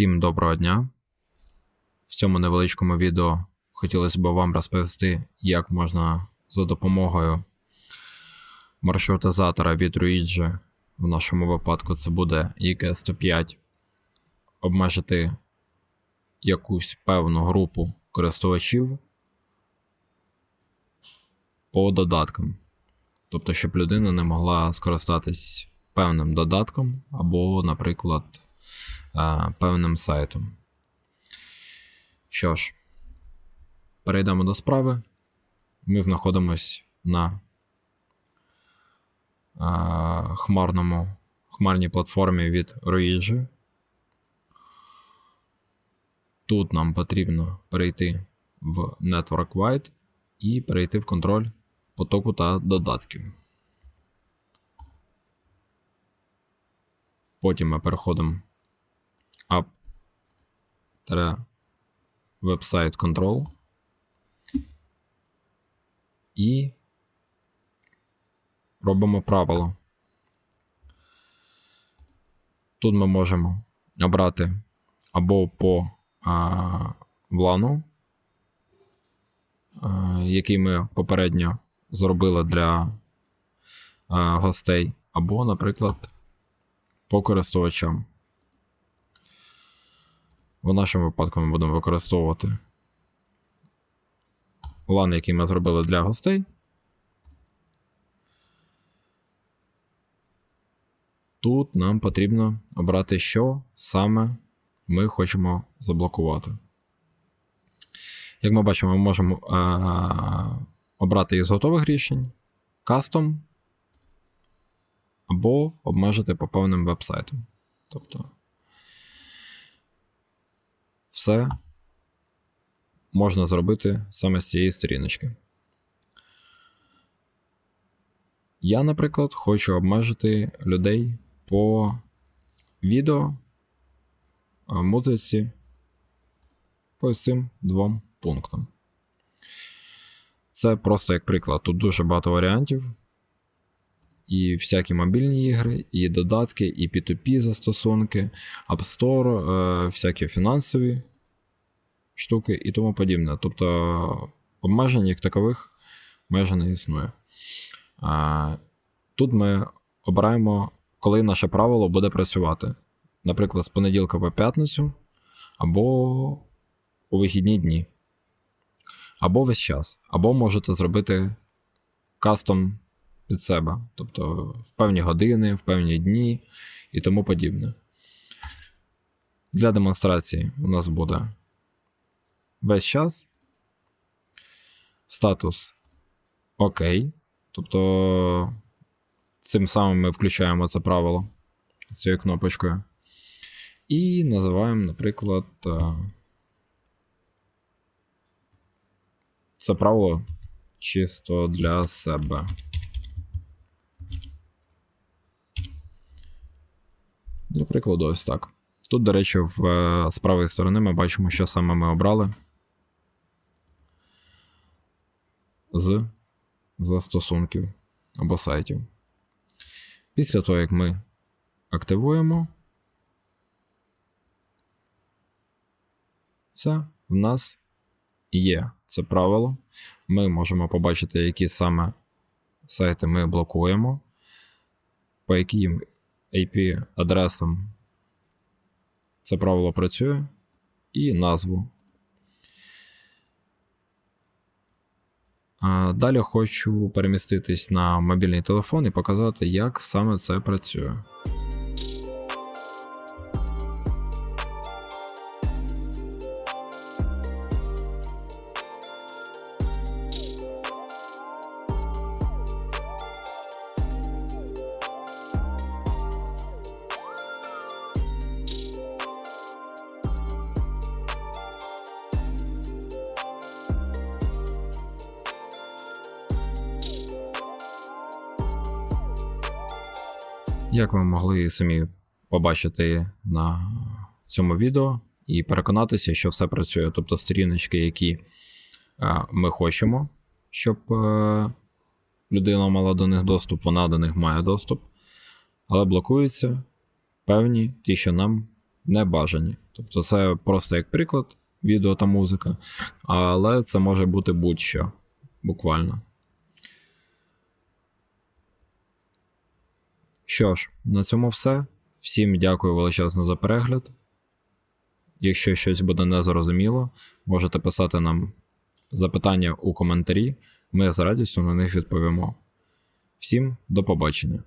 Всім доброго дня. В цьому невеличкому відео хотілося б вам розповісти, як можна за допомогою маршрутизатора від Ruigi, в нашому випадку це буде EK105, обмежити якусь певну групу користувачів по додаткам. Тобто, щоб людина не могла скористатись певним додатком або, наприклад, е, певним сайтом. Що ж, перейдемо до справи. Ми знаходимось на е, хмарному, хмарній платформі від Ruigi. Тут нам потрібно перейти в Network Wide і перейти в контроль потоку та додатків. Потім ми переходимо App Website Control і робимо правило. Тут ми можемо обрати або по а, влану, а, який ми попередньо зробили для а, гостей, або, наприклад, по користувачам. В нашому випадку ми будемо використовувати LAN, який ми зробили для гостей. Тут нам потрібно обрати, що саме ми хочемо заблокувати. Як ми бачимо, ми можемо е- обрати із готових рішень, кастом або обмежити по певним веб-сайтам. Тобто, все можна зробити саме з цієї сторіночки. Я, наприклад, хочу обмежити людей по відео, музиці по цим двом пунктам. Це просто як приклад. Тут дуже багато варіантів. І всякі мобільні ігри, і додатки, і P2P застосунки, App Store, е, всякі фінансові штуки і тому подібне. Тобто обмежень як такових майже не існує. А, Тут ми обираємо, коли наше правило буде працювати. Наприклад, з понеділка по п'ятницю, або у вихідні дні, або весь час, або можете зробити кастом під себе, тобто в певні години, в певні дні і тому подібне. Для демонстрації у нас буде весь час. Статус ОК. Тобто, цим самим ми включаємо це правило цією кнопочкою. І називаємо, наприклад, це правило чисто для себе. Для прикладу, ось так. Тут, до речі, в, з правої сторони ми бачимо, що саме ми обрали з застосунків або сайтів. Після того, як ми активуємо, все, в нас є це правило. Ми можемо побачити, які саме сайти ми блокуємо, по яким IP-адресам це правило працює, і назву. Далі хочу переміститись на мобільний телефон і показати, як саме це працює. Як ви могли самі побачити на цьому відео і переконатися, що все працює. Тобто сторіночки, які е, ми хочемо, щоб е, людина мала до них доступ, вона до них має доступ, але блокуються певні ті, що нам не бажані. Тобто це просто як приклад, відео та музика, але це може бути будь-що, буквально. Що ж, на цьому все. Всім дякую величезно за перегляд. Якщо щось буде незрозуміло, можете писати нам запитання у коментарі, ми з радістю на них відповімо. Всім до побачення!